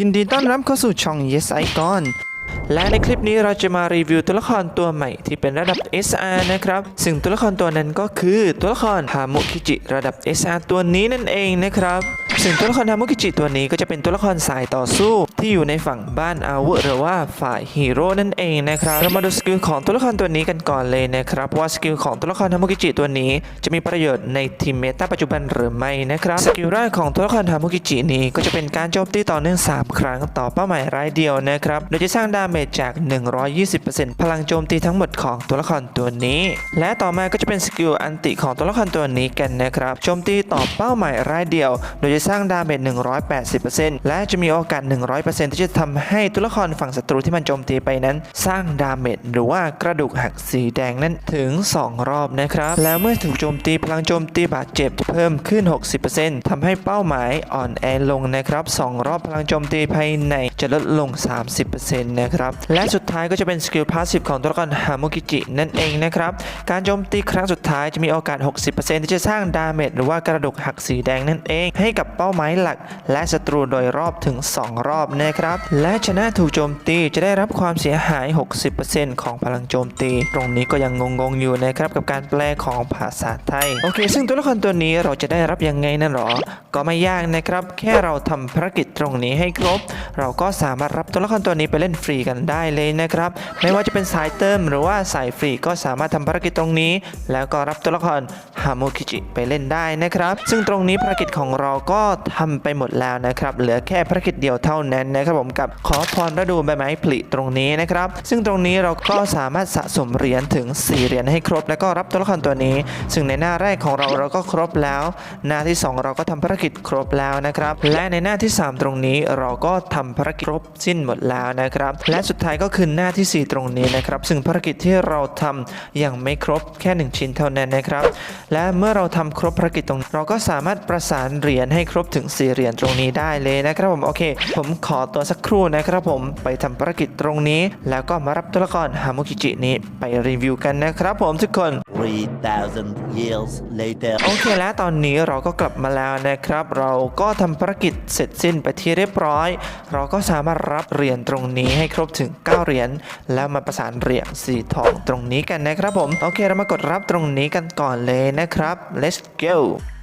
ยินดีต้อนรับเข้าสู่ช่อง Yes Icon และในคลิปนี้เราจะมารีวิวตัวละครตัวใหม่ที่เป็นระดับ SR นะครับ ซึ่งตัวละครตัวนั้นก็คือตัวละครฮามุคิจิระดับ SR ตัวนี้นั่นเองนะครับ ซึ่งตัวละครฮามุคิจิตัวนี้ก็จะเป็นตัวละครสายต่อสู้ที่อยู่ในฝั่งบ้านอาวุธหรือว่าฝ่ายฮีโร่นั่นเองนะครับเรามาดูสกิลของตัวละครตัวนี้กันก่อนเลยนะครับว่าสกิลของตัวละครฮามุคิจิตัวนี้จะมีประโยชน์ในทีมเมตาปัจจุบันหรือไม่นะครับสกิลแรกของตัวละครฮามุกิจินี้ก็จะเป็นการโจมตีต่อเนื่อง 3 ครั้งต่อเป้าหมายรายเดียวนะครับโดยจะสร้างดาเมจจาก 120%พลังโจมตีทั้งหมดของตัวละครตัวนี้ และต่อมาก็จะเป็นสกิลอันติของตัวละครตัวนี้กันนะครับโจมตีต่อเป้าหมายรายเดียว โดยจะสร้างดาเมจ180%และจะมีโอกาส 100%ที่จะทำให้ตัวละครฝั่งศัตรูที่มันโจมตีไปนั้น สร้างดาเมจหรือว่ากระดูกหักสีแดงนั้นถึง 2 รอบนะครับ แล้วเมื่อถูกโจมตีพลังโจมตีบาดเจ็บจะเพิ่มขึ้น 60%ทำให้เป้าหมายอ่อนแอลงนะครับ 2 รอบพลังโจมตีภายในจะลดลง 30%นะครับและสุดท้ายก็จะเป็นสกิลพาสซีฟของตัวละครฮามุกิจินั่นเองนะครับการโจมตีครั้งสุดท้ายจะมีโอกาส 60%ที่จะสร้างดาเมจหรือว่ากระดูกหักสีแดงนั่นเองให้กับเป้าหมายหลัก และศัตรูโดยรอบถึง 2 รอบนะครับ และชนะถูกโจมตีจะได้รับความเสียหาย 60%ของพลังโจมตี ตรงนี้ก็ยังงงๆอยู่นะครับกับการแปลของภาษาไทย โอเค ซึ่งตัวละครตัวนี้เราจะได้รับยังไงนั่นหรอ ก็ไม่ยากนะครับ แค่เราทำภารกิจตรงนี้ให้ครบ เราก็สามารถรับตัวละครตัวนี้ไปเล่นฟรีกันได้เลยนะครับ ไม่ว่าจะเป็นสายเติมหรือว่าสายฟรีก็สามารถทำภารกิจตรงนี้ แล้วก็รับตัวละครฮามุคิจิไปเล่นได้นะครับ ซึ่งตรงนี้ภารกิจของเราก็ทำไปหมดแล้วนะครับเหลือแค่ภารกิจเดียวเท่านั้นนะครับผมกับขอพรฤดูใบไม้ผลิตรงนี้นะครับ ซึ่งตรงนี้เราก็สามารถสะสมเหรียญถึง 4 เหรียญให้ครบ แล้วก็รับตัวละครตัวนี้ ซึ่งในหน้าแรกของเราเราก็ครบแล้ว หน้าที่ 2 เราก็ทำภารกิจครบแล้วนะครับ และในหน้าที่ 3 ตรงนี้เราก็ทำภารกิจครบสิ้นหมดแล้วนะครับ และสุดท้ายก็คือหน้าที่ 4 ตรงนี้นะครับ ซึ่งภารกิจที่เราทำยังไม่ครบแค่ 1 ชิ้นเท่านั้นนะครับ และเมื่อเราทำครบภารกิจตรงเราก็สามารถประสานเหรียญให้ครบถึง4เหรียญตรงนี้ได้เลยนะครับผมโอเค ผมขอตัวสักครู่นะครับผมไปทำภารกิจตรงนี้ แล้วก็มารับตัวละครฮามุกิจินี้ไปรีวิวกันนะครับผมทุกคน 3,000 years later. โอเคแล้วตอนนี้เราก็กลับมาแล้วนะครับ เราก็ทำภารกิจเสร็จสิ้นไปที่เรียบร้อย เราก็สามารถรับเหรียญตรงนี้ให้ครบถึง 9 เหรียญแล้วมาประสานเหรียญสีทองตรงนี้กันนะครับผม โอเคเรามากดรับตรงนี้กันก่อนเลยนะครับ let's go โอ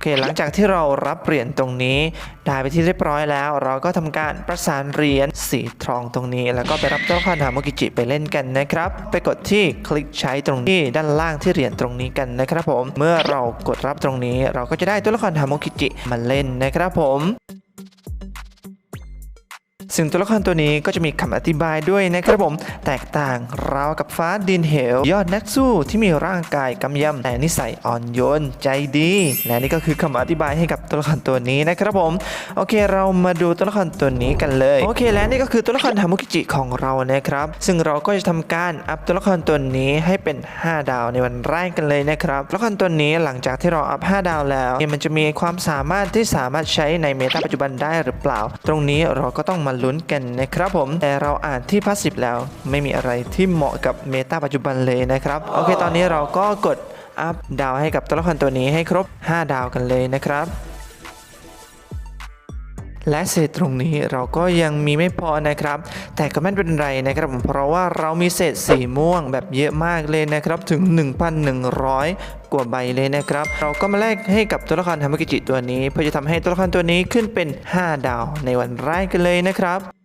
เคหลังจากที่เรารับเหรียญตรงนี้ ได้ไปที่เรียบร้อยแล้ว เราก็ทำการประสานเหรียญสีทองตรงนี้ แล้วก็ไปรับตัวละครฮามกิจิไปเล่นกันนะครับ ไปกดที่คลิกใช้ตรงที่ด้านล่างที่เหรียญตรงนี้กันนะครับผม เมื่อเรากดรับตรงนี้ เราก็จะได้ตัวละครฮามกิจิมาเล่นนะครับผม ซึ่งตัวละครตัวนี้ก็จะมีคำอธิบายด้วยนะครับผม แตกต่างราวกับฟ้าดินเหว ยอดนักสู้ที่มีร่างกายกำยำแต่นิสัยอ่อนโยนใจดี และนี่ก็คือคำอธิบายให้กับตัวละครตัวนี้นะครับผม โอเคเรามาดูตัวละครตัวนี้กันเลย โอเค และนี่ก็คือตัวละครฮามุกิจิของเรานะครับ ซึ่งเราก็จะทำการอัพตัวละครตัวนี้ให้เป็น 5 ดาวในวันแรกกันเลยนะครับตัวละครตัวนี้หลังจากที่เราอัพ 5 ดาวแล้วมันจะมีความสามารถที่สามารถใช้ในเมตาปัจจุบันได้หรือเปล่า ตรงนี้เราก็ต้องมาลุ้นกันนะครับผมแต่เราอ่านที่พาสซีฟแล้วไม่มีอะไรที่เหมาะกับเมตาปัจจุบันเลยนะครับโอเคตอนนี้เราก็กดอัพดาวให้กับตัวละครตัวนี้ให้ครบ 5 ดาวกันเลยนะครับ และเศษตรงนี้เราก็ยังมีไม่พอนะครับ แต่ก็ไม่เป็นไรนะครับผมเพราะว่าเรามีเศษสีม่วงแบบเยอะมากเลยนะครับถึง 1,100 กว่าใบเลยนะครับ เราก็มาแลกให้กับตัวละครธรรมกิจิตัวนี้ เพื่อจะทำให้ตัวละครตัวนี้ขึ้นเป็น 5 ดาวในวันแรกกันเลยนะครับ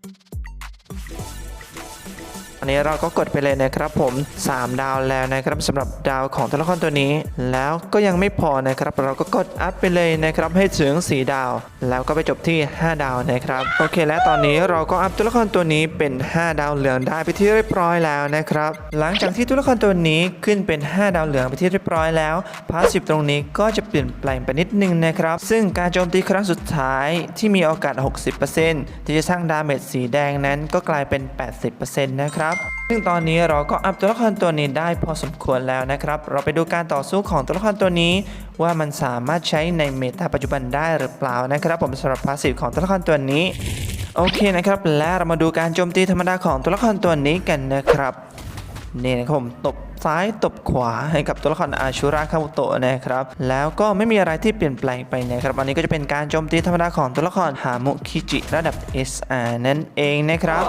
อันนี้เราก็กดไปเลยนะครับผม 3 ดาวแล้วนะครับสำหรับดาวของตัวละครตัวนี้ แล้วก็ยังไม่พอนะครับ เราก็กดอัพไปเลยนะครับให้ถึง 4 ดาว แล้วก็ไปจบที่ 5 ดาวนะครับโอเค และตอนนี้เราก็อัพตัวละครตัวนี้เป็น 5 ดาวเหลืองได้ไปที่เรียบร้อยแล้วนะครับ หลังจากที่ตัวละครตัวนี้ขึ้นเป็น 5 ดาวเหลืองไปที่เรียบร้อยแล้วพาสซีฟตรงนี้ก็จะเปลี่ยนแปลงไปนิดนึงนะครับ ซึ่งการโจมตีครั้งสุดท้ายที่มีโอกาส 60%ที่จะสร้างดาเมจสีแดงนั้นก็กลายเป็น 80%นะครับซึ่งตอนนี้เราก็อัพตัวละครตัวนี้ได้พอสมควรแล้วนะครับ เราไปดูการต่อสู้ของตัวละครตัวนี้ ว่ามันสามารถใช้ในเมตาปัจจุบันได้หรือเปล่านะครับผมสำหรับพาสซีฟของตัวละครตัวนี้ โอเคนะครับ และเรามาดูการโจมตีธรรมดาของตัวละครตัวนี้กันนะครับนี่นะครับผมตบซ้ายตบขวาให้กับตัวละครอาชูราคาบุโตะนะครับ แล้วก็ไม่มีอะไรที่เปลี่ยนแปลงไปนะครับอันนี้ก็จะเป็นการโจมตีธรรมดาของตัวละครฮามุคิจิระดับ SR นั่นเองนะครับ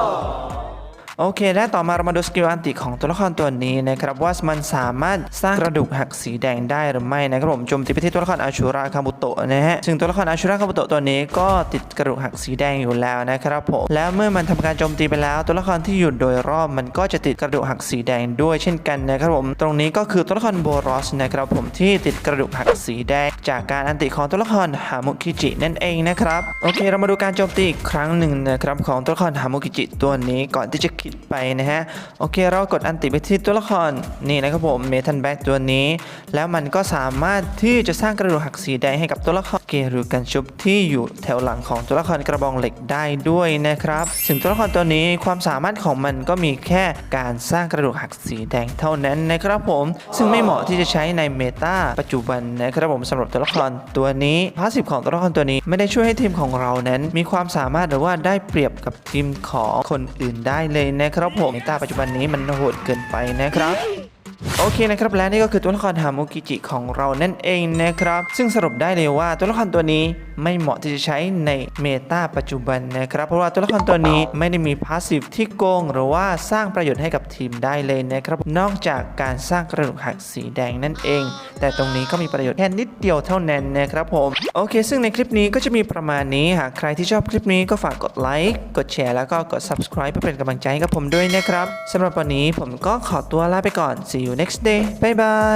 โอเค และต่อมาเรามาดูสกิลอันติของตัวละครตัวนี้นะครับว่ามันสามารถสร้างกระดูกหักสีแดงได้หรือไม่นะครับผมโจมตีไปที่ตัวละครอาชูราคาบุโตะนะฮะซึ่งตัวละครอาชูราคาบุโตะตัวนี้ก็ติดกระดูกหักสีแดงอยู่แล้วนะครับผมแล้วเมื่อมันทำการโจมตีไปแล้ว ตัวละครที่อยู่โดยรอบมันก็จะติดกระดูกหักสีแดงด้วยเช่นกันนะครับผมตรงนี้ก็คือตัวละครโบรอสนะครับผมที่ติดกระดูกหักสีแดง จากการอันติของตัวละครฮามุคิจินั่นเองนะครับโอเค เรามาดูการโจมตีอีกครั้งหนึ่งนะครับของตัวละครฮามุกิจิตัวนี้ก่อนที่จะิดไปนะฮะ โอเคเรากดอันติไปที่ตัวละครนี่นะครับผมเมทันแบ็กตัวนี้ แล้วมันก็สามารถที่จะสร้างกระดูกหักสีแดงให้กับตัวละครเกหรือกันชุบที่อยู่แถวหลังของตัวละครกระบองเหล็กได้ด้วยนะครับซึ่งตัวละครตัวนี้ความสามารถของมันก็มีแค่การสร้างกระดูกหักสีแดงเท่านั้นนะครับผม ซึ่งไม่เหมาะที่จะใช้ในเมตาปัจจุบันนะครับผมสำหรับตัวละครตัวนี้พาสซีฟของตัวละครตัวนี้ไม่ได้ช่วยให้ทีมของเรานั้น มีความสามารถหรือว่าได้เปรียบกับทีมของคนอื่นได้เลยนะครับผมในตาปัจจุบันนี้มันโหดเกินไปนะครับโอเคนะครับและนี่ก็คือตัวละครฮามุกิจิของเรานั่นเองนะครับ ซึ่งสรุปได้เลยว่าตัวละครตัวนี้ ไม่เหมาะที่จะใช้ในเมตาปัจจุบันนะครับ เพราะว่าตัวละครตัวนี้ไม่ได้มีพาสซีฟที่โกง หรือว่าสร้างประโยชน์ให้กับทีมได้เลยนะครับ นอกจากการสร้างกระดูกหักสีแดงนั่นเอง แต่ตรงนี้ก็มีประโยชน์แค่นิดเดียวเท่านั้นนะครับผม โอเค ซึ่งในคลิปนี้ก็จะมีประมาณนี้หากใครที่ชอบคลิปนี้ก็ฝากกดไลค์กดแชร์แล้วก็กด subscribe เพื่อเป็นกำลังใจให้กับผมด้วยนะครับสำหรับวันนี้ผมก็ขอตัวลาไปก่อน see you next day bye bye